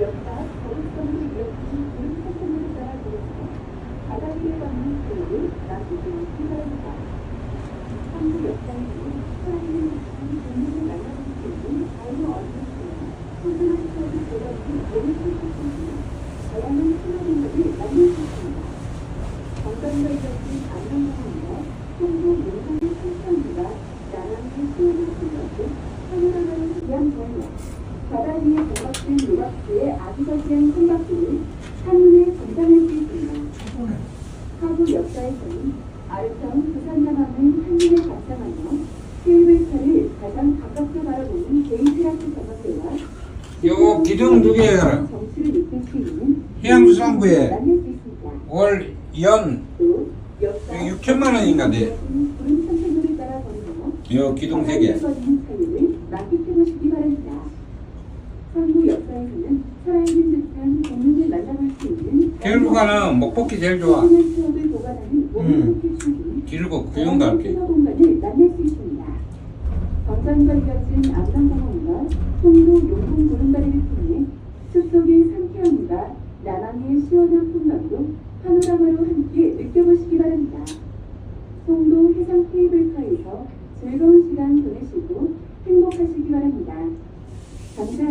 역사 거울성이 역시 이런 패턴을 따라 그렇고 바다 위에 걷는 소리를 나수지로 기다립니다. 한국 역사에는 살아있는 지식이 본인을 만나볼 수 있는 자유의 언어시며 소중한 수업을 보다시 몸을 펼쳤으니 다양한 신화인들을 만날 수 있습니다. 건강과 이어진 안전상황과 통도 문상의 상상과 나랑의 수행을 통해서 하늘나라를 위한 전략, 바다 위에 조각된 요각수의 아기자기한 손바퀴를 한눈에 감상할 수 있습니다. 한국 역사에서는 아름다운 부산 남함을 한눈에 감상하며 케이블카를 가장 가깝게 바라보는 게이트라스 정각대와 요 기둥 두 개가 있는 해양수산부에 만날 수 있습니다. 월, 연, 또 역사 이게 6천만 원인가 돼. 걸으며 요 기둥 세 개. 있는 살아있는 듯한 동물을 만나볼 수 있는 개울구간은 먹볶이 제일 좋아. 음. 길고 구용도 용궁 즐거운 시간 보내시고 행복하시기 바랍니다. 감사합니다.